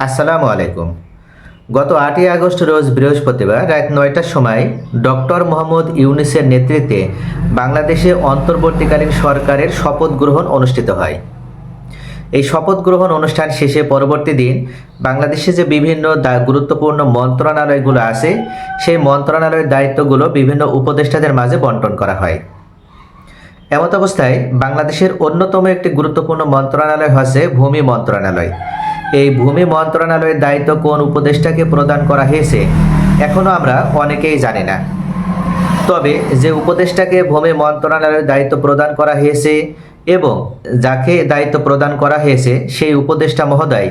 আসসালামু আলাইকুম। গত আটই আগস্ট রোজ বৃহস্পতিবার রাত নয়টার সময় ডক্টর মোহাম্মদ ইউনিসের নেতৃত্বে বাংলাদেশে অন্তর্বর্তীকালীন সরকারের শপথ গ্রহণ অনুষ্ঠিত হয়। এই শপথ গ্রহণ অনুষ্ঠান শেষে পরবর্তী দিন বাংলাদেশে যে বিভিন্ন গুরুত্বপূর্ণ মন্ত্রণালয়গুলো আছে, সেই মন্ত্রণালয়ের দায়িত্বগুলো বিভিন্ন উপদেষ্টাদের মাঝে বন্টন করা হয়। এমত অবস্থায় বাংলাদেশের অন্যতম একটি গুরুত্বপূর্ণ মন্ত্রণালয় হচ্ছে ভূমি মন্ত্রণালয়। এই ভূমি মন্ত্রণালয়ের দায়িত্ব কোন উপদেষ্টাকে প্রদান করা হয়েছে এখনও আমরা অনেকেই জানি না। তবে যে উপদেষ্টাকে ভূমি মন্ত্রণালয়ের দায়িত্ব প্রদান করা হয়েছে এবং যাকে দায়িত্ব প্রদান করা হয়েছে, সেই উপদেষ্টা মহোদয়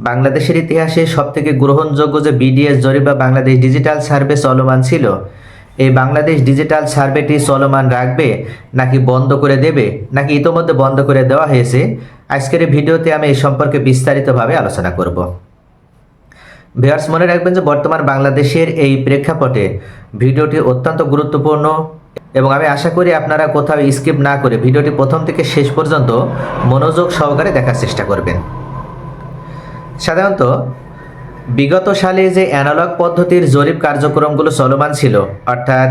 বাংলাদেশের ইতিহাসে সবথেকে গ্রহণযোগ্য যে বিডিএস জরিপ বা বাংলাদেশ ডিজিটাল সার্ভে চলমান ছিল এই বাংলাদেশ ডিজিটাল সার্ভেটি চলমান রাখবে, নাকি বন্ধ করে দেবে, নাকি ইতোমধ্যে বন্ধ করে দেওয়া হয়েছে? আজকের এই ভিডিওতে আমি এই সম্পর্কে বিস্তারিতভাবে আলোচনা করব। ভিউয়ার্স, মনে রাখবেন যে বর্তমান বাংলাদেশের এই প্রেক্ষাপটে ভিডিওটি অত্যন্ত গুরুত্বপূর্ণ এবং আমি আশা করি আপনারা কোথাও স্কিপ না করে ভিডিওটি প্রথম থেকে শেষ পর্যন্ত মনোযোগ সহকারে দেখার চেষ্টা করবেন। সাধারণত বিগত সালে যে অ্যানালগ পদ্ধতির জরিপ কার্যক্রমগুলো চলমান ছিল, অর্থাৎ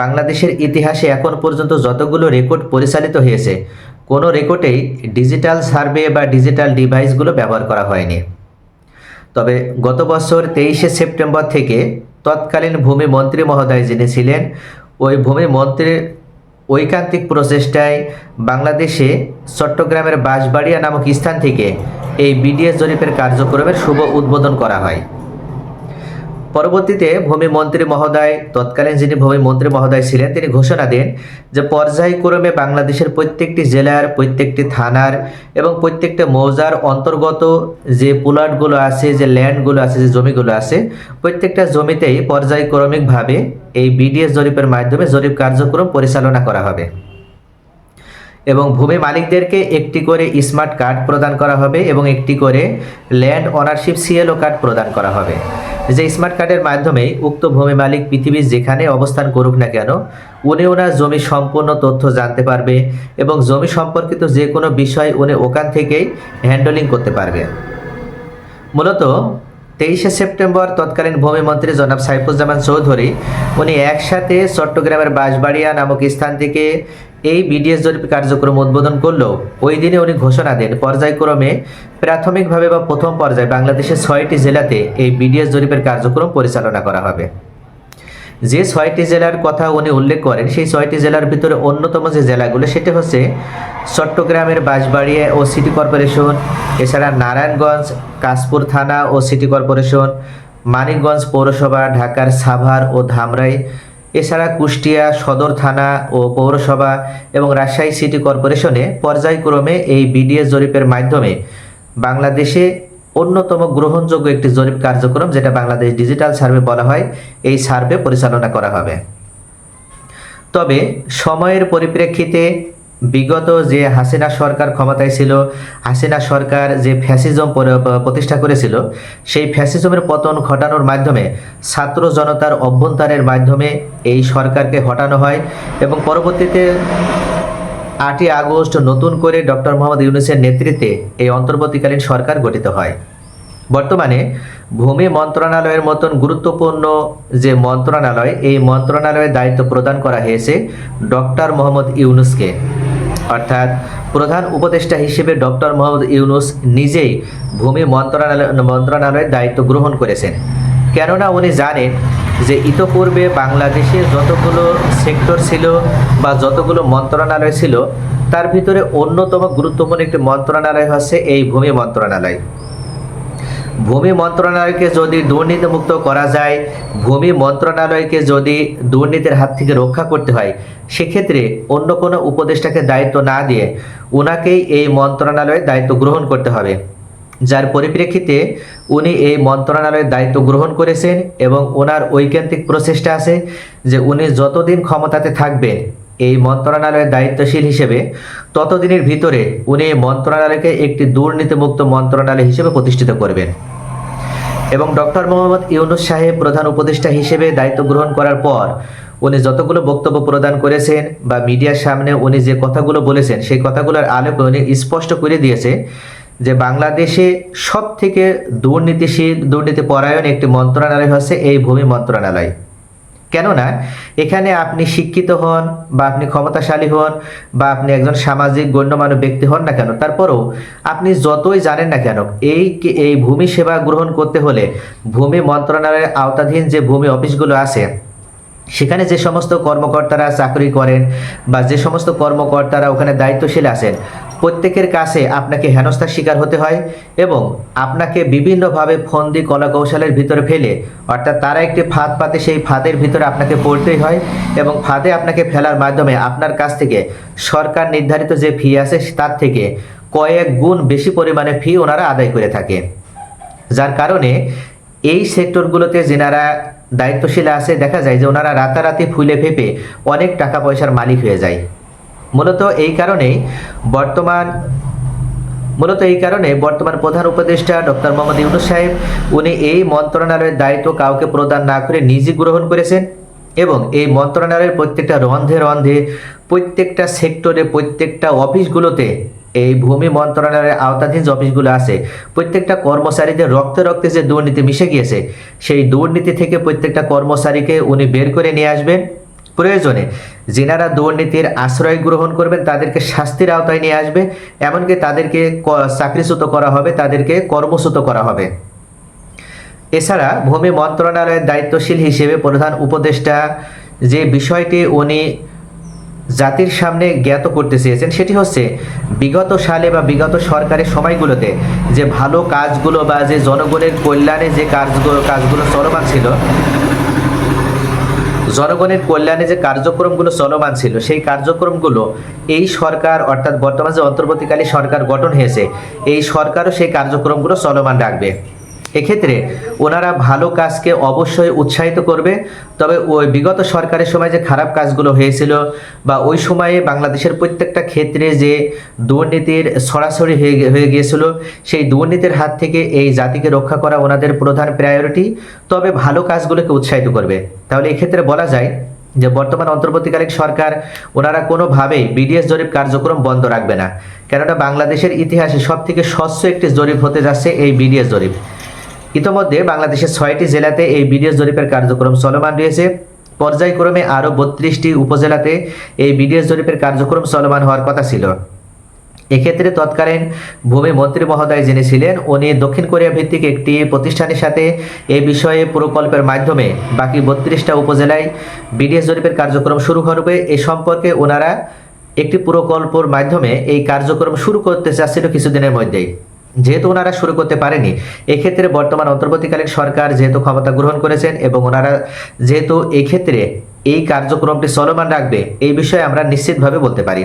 বাংলাদেশের ইতিহাসে এখন পর্যন্ত যতগুলো রেকর্ড পরিচালিত হয়েছে, কোনো রেকর্ডেই ডিজিটাল সার্ভে বা ডিজিটাল ডিভাইসগুলো ব্যবহার করা হয়নি। তবে গত বছর তেইশে সেপ্টেম্বর থেকে তৎকালীন ভূমি মন্ত্রী মহোদয় যিনি ছিলেন, ওই ভূমি মন্ত্রীর ঐকান্তিক প্রচেষ্টায় বাংলাদেশে চট্টগ্রামের বাঁশবাড়িয়া নামক স্থান থেকে এই বিডিএস জরিপের কার্যক্রমের শুভ উদ্বোধন করা হয়। পরবর্তীতে ভূমি মন্ত্রী মহোদয়, তৎকালীন যিনি ভূমি মন্ত্রী মহোদয় ছিলেন, তিনি ঘোষণা দেন যে পর্যায়ক্রমে বাংলাদেশের প্রত্যেকটি জেলার, প্রত্যেকটি থানার এবং প্রত্যেকটা মৌজার অন্তর্গত যে প্লটগুলো আছে, যে ল্যান্ডগুলো আছে, যে জমিগুলো আছে, প্রত্যেকটা জমিতেই পর্যায়ক্রমিকভাবে এই বিডিএস জরিপের মাধ্যমে জরিপ কার্যক্রম পরিচালনা করা হবে। এবং ভূমি মালিকদেরকে একটি করে স্মার্ট কার্ড প্রদান করা হবে এবং একটি করে ল্যান্ড অনারশিপ সিএলও কার্ড প্রদান করা হবে। যে স্মার্ট কার্ডের মাধ্যমে উক্ত ভূমি মালিক পৃথিবীর যেখানে অবস্থান করুক না কেন, উনি ওনার জমি সম্পূর্ণ তথ্য জানতে পারবে এবং জমি সম্পর্কিত যে কোনো বিষয় উনি ওখান থেকেই হ্যান্ডলিং করতে পারবে। মূলত তেইশে সেপ্টেম্বর তৎকালীন ভূমিমন্ত্রী জনাব সাইফুজ্জামান চৌধুরী, উনি একসাথে চট্টগ্রামের বাঁশবাড়িয়া নামক স্থান থেকে এই বিডিএস জরিপ কার্যক্রম উদ্বোধন করলেও ওই দিনে উনি ঘোষণা দেন, পর্যায়ক্রমে প্রাথমিকভাবে বা প্রথম পর্যায়ে বাংলাদেশের ছয়টি জেলাতে এই বিডিএস জরিপের কার্যক্রম পরিচালনা করা হবে। যে ছয়টি জেলার কথা উনি উল্লেখ করেন, সেই ছয়টি জেলার ভিতরে অন্যতম যে জেলাগুলো, সেটি হচ্ছে চট্টগ্রামের বাঁশবাড়িয়া ও সিটি কর্পোরেশন, এছাড়া নারায়ণগঞ্জ, কাশপুর থানা ও সিটি কর্পোরেশন, মানিকগঞ্জ পৌরসভা, ঢাকার সাভার ও ধামরাই, এছাড়া কুষ্টিয়া সদর থানা ও পৌরসভা এবং রাজশাহী সিটি কর্পোরেশনে পর্যায়ক্রমে এই বিডিএস জরিপের মাধ্যমে বাংলাদেশে অন্যতম গ্রহণযোগ্য একটি জরিপ কার্যক্রম, যেটা বাংলাদেশ ডিজিটাল সার্ভে বলা হয়, এই সার্ভে পরিচালনা করা হবে। তবে সময়ের পরিপ্রেক্ষিতে বিগত যে হাসিনা সরকার ক্ষমতায় ছিল, হাসিনা সরকার যে ফ্যাসিজম প্রতিষ্ঠা করেছিল, সেই ফ্যাসিজমের পতন ঘটানোর মাধ্যমে ছাত্র জনতার অভ্যন্তরের মাধ্যমে এই সরকারকে হটানো হয় এবং পরবর্তীতে আটই আগস্ট নতুন করে ডক্টর মোহাম্মদ ইউনুসের নেতৃত্বে এই অন্তর্বর্তীকালীন সরকার গঠিত হয়। বর্তমানে ভূমি মন্ত্রণালয়ের মতন গুরুত্বপূর্ণ যে মন্ত্রণালয়, এই মন্ত্রণালয়ের দায়িত্ব প্রদান করা হয়েছে ডক্টর মোহাম্মদ ইউনুসকে। অর্থাৎ প্রধান উপদেষ্টা হিসেবে ডক্টর মোহাম্মদ ইউনুস নিজেই ভূমি মন্ত্রণালয়, মন্ত্রণালয়ের দায়িত্ব গ্রহণ করেছেন। কেননা উনি জানেন যে ইতোপূর্বে বাংলাদেশে যতগুলো সেক্টর ছিল বা যতগুলো মন্ত্রণালয় ছিল, তার ভিতরে অন্যতম গুরুত্বপূর্ণ একটি মন্ত্রণালয় হচ্ছে এই ভূমি মন্ত্রণালয়। ভূমি মন্ত্রণালয়কে যদি দুর্নীতিমুক্ত করা যায়, ভূমি মন্ত্রণালয়কে যদি দুর্নীতির হাত থেকে রক্ষা করতে হয়, সেক্ষেত্রে অন্য কোনো উপদেষ্টাকে দায়িত্ব না দিয়ে ওনাকেই এই মন্ত্রণালয়ের দায়িত্ব গ্রহণ করতে হবে। যার পরিপ্রেক্ষিতে উনি এই মন্ত্রণালয়ের দায়িত্ব গ্রহণ করেছেন এবং ওনার ঐকান্তিক প্রচেষ্টা আছে যে উনি যতদিন ক্ষমতাতে থাকবেন এই মন্ত্রণালয়ের দায়িত্বশীল হিসেবে, ততদিনের ভিতরে উনি এই মন্ত্রণালয়কে একটি দুর্নীতিমুক্ত মন্ত্রণালয় হিসেবে প্রতিষ্ঠিত করবেন। এবং ডক্টর মোহাম্মদ ইউনুস সাহেব প্রধান উপদেষ্টা হিসেবে দায়িত্ব গ্রহণ করার পর উনি যতগুলো বক্তব্য প্রদান করেছেন বা মিডিয়ার সামনে উনি যে কথাগুলো বলেছেন, সেই কথাগুলোর আলোকে উনি স্পষ্ট করে দিয়েছে যে বাংলাদেশে সব থেকে দুর্নীতিশীল, দুর্নীতি পরায়ণ একটি মন্ত্রণালয় হচ্ছে এই ভূমি মন্ত্রণালয়। কেননা, এখানে আপনি শিক্ষিত হন বা আপনি ক্ষমতাশালী হন বা আপনি একজন সামাজিক গণ্যমান্য ব্যক্তি হন না কেন, তারপরেও আপনি যতই জানেন না কেন, এই এই ভূমি সেবা গ্রহণ করতে হলে ভূমি মন্ত্রণালয়ের আওতাধীন যে ভূমি অফিসগুলো আছে, সেখানে যে সমস্ত কর্মকর্তারা চাকরি করেন বা যে সমস্ত কর্মকর্তারা ওখানে দায়িত্বশীল আছেন প্রত্যেকের কাছে আপনাকে হেনস্থার শিকার হতে হয় এবং আপনাকে বিভিন্নভাবে ফন্দি কলা কৌশলের ভিতরে ফেলে, অর্থাৎ তারা একটি ফাঁদ পাতে সেই ফাঁদের ভিতরে আপনাকে পড়তেই হয় এবং ফাঁদে আপনাকে ফেলার মাধ্যমে আপনার কাছ থেকে সরকার নির্ধারিত যে ফি আছে তার থেকে কয়েক গুণ বেশি পরিমাণে ফি ওনারা আদায় করে থাকে। যার কারণে এই সেক্টরগুলোতে যেনারা দায়িত্বশীল আছে, দেখা যায় যে ওনারা রাতারাতি ফুলে ফেপে অনেক টাকা পয়সার মালিক হয়ে যায়। মূলত এই কারণেই বর্তমান, মূলত এই কারণে বর্তমান প্রধান উপদেষ্টা ডক্টর মোহাম্মদ ইউনুস সাহেব, উনি এই মন্ত্রণালয়ের দায়িত্ব কাউকে প্রদান না করে নিজে গ্রহণ করেছেন এবং এই মন্ত্রণালয়ের প্রত্যেকটা রন্ধে রন্ধে, প্রত্যেকটা সেক্টরে, প্রত্যেকটা অফিসগুলোতে এই ভূমি মন্ত্রণালয়ের আওতাধীন যে অফিসগুলো আছে, প্রত্যেকটা কর্মচারীদের রক্তে রক্তে যে দুর্নীতি মিশে গিয়েছে, সেই দুর্নীতি থেকে প্রত্যেকটা কর্মচারীকে উনি বের করে নিয়ে আসবেন। প্রয়োজনে। যেনারা দুর্নীতির আশ্রয় গ্রহণ করবেন, তাদেরকে শাস্তির আওতায় নিয়ে আসবে, এমনকি তাদেরকে চাকরিচ্যুত করা হবে, তাদেরকে কর্মচ্যুত করা হবে। এছাড়া ভূমি মন্ত্রণালয়ের দায়িত্বশীল হিসেবে প্রধান উপদেষ্টা যে বিষয়টি উনি জাতির সামনে জ্ঞাত করতে চেয়েছেন, সেটি হচ্ছে বিগত সালে বা বিগত সরকারের সময়গুলোতে যে ভালো কাজগুলো বা যে জনগণের কল্যাণে যে কাজগুলো কাজগুলো চলমান ছিল জনগণের কল্যাণে যে কার্যক্রমগুলো চলমান ছিল, সেই কার্যক্রমগুলো এই সরকার, অর্থাৎ বর্তমান যে অন্তর্বর্তীকালে সরকার গঠন হয়েছে, এই সরকারও সেই কার্যক্রমগুলো চলমান রাখবে। এক্ষেত্রে ওনারা ভালো কাজকে অবশ্যই উৎসাহিত করবে। তবে ওই বিগত সরকারের সময় যে খারাপ কাজগুলো হয়েছিল বা ওই সময়ে বাংলাদেশের প্রত্যেকটা ক্ষেত্রে যে দুর্নীতির সরাসরি হয়ে গিয়েছিল, সেই দুর্নীতির হাত থেকে এই জাতিকে রক্ষা করা ওনাদের প্রধান প্রায়োরিটি তবে ভালো কাজগুলোকে উৎসাহিত করবে। তাহলে এক্ষেত্রে বলা যায় যে বর্তমান অন্তর্বর্তীকালীন সরকার ওনারা কোনোভাবেই বিডিএস জরিপ কার্যক্রম বন্ধ রাখবে না। কেননা বাংলাদেশের ইতিহাসে সব থেকে স্বচ্ছ একটি জরিপ হতে যাচ্ছে এই বিডিএস জরিপ। ইতোমধ্যে বাংলাদেশের ছয়টি জেলাতে এই বিডিএস জরিপের কার্যক্রম চলমান রয়েছে। পর্যায়ক্রমে আরও বত্রিশটি উপজেলাতে এই বিডিএস জরিপের কার্যক্রম চলমান হওয়ার কথা ছিল। এক্ষেত্রে তৎকালীন ভূমি মন্ত্রী মহোদয় যিনি ছিলেন উনি দক্ষিণ কোরিয়া ভিত্তিক একটি প্রতিষ্ঠানের সাথে এই বিষয়ে প্রকল্পের মাধ্যমে বাকি বত্রিশটা উপজেলায় বিডিএস জরিপের কার্যক্রম শুরু করবে এ সম্পর্কে ওনারা একটি প্রকল্পর মাধ্যমে এই কার্যক্রম শুরু করতে চাচ্ছিল কিছুদিনের মধ্যেই। যেহেতু ওনারা শুরু করতে পারেনি, এক্ষেত্রে বর্তমান অন্তর্বর্তীকালীন সরকার যেহেতু ক্ষমতা গ্রহণ করেছেন এবং ওনারা যেহেতু এক্ষেত্রে এই কার্যক্রমটি চলমান রাখবে, এই বিষয়ে আমরা নিশ্চিতভাবে বলতে পারি।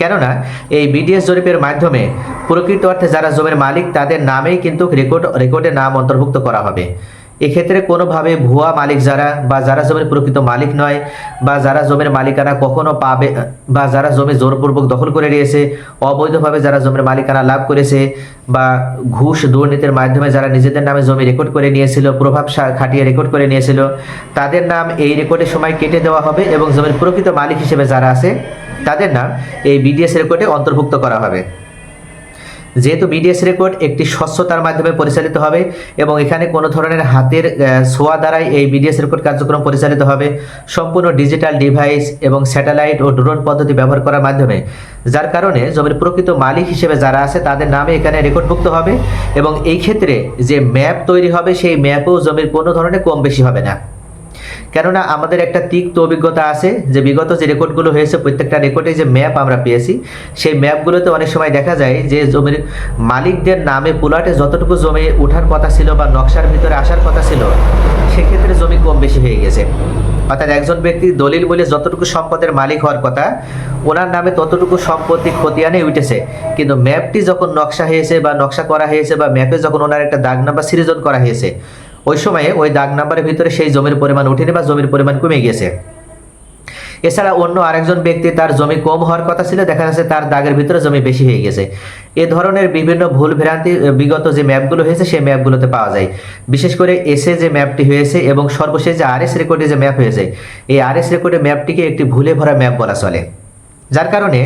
কেননা, এই বিডিএস জরিপের মাধ্যমে প্রকৃত অর্থে যারা জমির মালিক, তাদের নামেই কিন্তু রেকর্ড রেকর্ডে নাম অন্তর্ভুক্ত করা হবে। এক্ষেত্রে কোনোভাবে ভুয়া মালিক যারা বা যারা জমির প্রকৃত মালিক নয় বা যারা জমির মালিকানা কখনো পাবে, বা যারা জমি জোরপূর্বক দখল করে নিয়েছে, অবৈধভাবে যারা জমির মালিকানা লাভ করেছে বা ঘুষ দুর্নীতির মাধ্যমে যারা নিজেদের নামে জমি রেকর্ড করে নিয়েছিল, প্রভাব খাটিয়ে রেকর্ড করে নিয়েছিল, তাদের নাম এই রেকর্ডের সময় কেটে দেওয়া হবে এবং জমির প্রকৃত মালিক হিসেবে যারা আছে, তাদের নাম এই বিডিএস রেকর্ডে অন্তর্ভুক্ত করা হবে। যেহেতু বিডিএস রেকর্ড একটি স্বচ্ছতার মাধ্যমে পরিচালিত হবে এবং এখানে কোনো ধরনের হাতের ছোঁয়া দ্বারাই এই বিডিএস রেকর্ড কার্যক্রম পরিচালিত হবে। সম্পূর্ণ ডিজিটাল ডিভাইস এবং স্যাটেলাইট ও ড্রোন পদ্ধতি ব্যবহার করার মাধ্যমে। যার কারণে জমির প্রকৃত মালিক হিসেবে যারা আছে, তাদের নামে এখানে রেকর্ডভুক্ত হবে এবং এই ক্ষেত্রে যে ম্যাপ তৈরি হবে, সেই ম্যাপেও জমির কোনো ধরনের কম বেশি হবে না। কেননা আমাদের একটা তিক্ত অভিজ্ঞতা আছে যে বিগত যে রেকর্ডগুলো হয়েছে, প্রত্যেকটা রেকর্ডে যে ম্যাপ আমরা পেয়েছি, সেই ম্যাপগুলোতে অনেক সময় দেখা যায় যে জমির মালিকদের নামে পুলাটে যতটুকু জমি ওঠার কথা ছিল বা নকশার ভিতরে আসার কথা ছিল, সেক্ষেত্রে জমি কম বেশি হয়ে গেছে। অর্থাৎ একজন ব্যক্তি দলিল বলে যতটুকু সম্পদের মালিক হওয়ার কথা, ওনার নামে ততটুকু সম্পত্তি খতিয়ানে উঠেছে। কিন্তু ম্যাপটি যখন নকশা হয়েছে বা নকশা করা হয়েছে বা ম্যাপে যখন ওনার একটা দাগ নাম্বার সৃজন করা হয়েছে ওই সময়ে ওই দাগ নাম্বারের ভিতরে সেই জমির পরিমাণ উঠেনি বা জমির পরিমাণ কমে গেছে এছাড়া অন্য আরেকজন ব্যক্তি তার জমি কম হওয়ার কথা ছিল, দেখা যাচ্ছে তার দাগের ভিতরে জমি বেশি হয়ে গেছে এ ধরনের বিভিন্ন ভুল ভ্রান্তি বিগত যে ম্যাপগুলো হয়েছে, সেই ম্যাপগুলোতে পাওয়া যায়। বিশেষ করে এসে যে ম্যাপটি হয়েছে এবং সর্বশেষ যে আর এস রেকর্ডে যে ম্যাপ হয়েছে, এই আর এস রেকর্ডে ম্যাপটিকে একটি ভুলে ভরা ম্যাপ বলা চলে। যার কারণে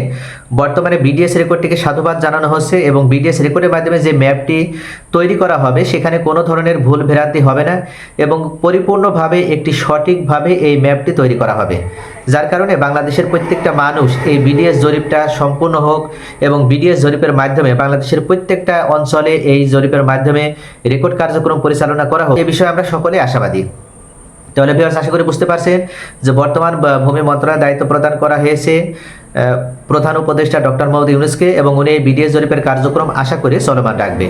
বর্তমানে বিডিএস রেকর্ডটিকে সাধুবাদ জানানো হচ্ছে এবং বিডিএস রেকর্ডের মাধ্যমে যে ম্যাপটি তৈরি করা হবে, সেখানে কোনো ধরনের ভুল ভেরান্তি হবে না এবং পরিপূর্ণভাবে একটি সঠিকভাবে এই ম্যাপটি তৈরি করা হবে। যার কারণে বাংলাদেশের প্রত্যেকটা মানুষ এই বিডিএস জরিপটা সম্পূর্ণ হোক এবং বিডিএস জরিপের মাধ্যমে বাংলাদেশের প্রত্যেকটা অঞ্চলে এই জরিপের মাধ্যমে রেকর্ড কার্যক্রম পরিচালনা করা হোক, এ বিষয়ে আমরা সকলে আশাবাদী। তাহলে ভিউয়ার্স আশা করি বুঝতে পারছেন যে বর্তমান ভূমি মন্ত্রণালয় দায়িত্ব প্রদান করা হয়েছে। প্রধান উপদেষ্টা ডক্টর মোহাম্মদ ইউনুসকে এবং উনি বিডিএস জরিপের কার্যক্রম আশা করে চলমান রাখবে।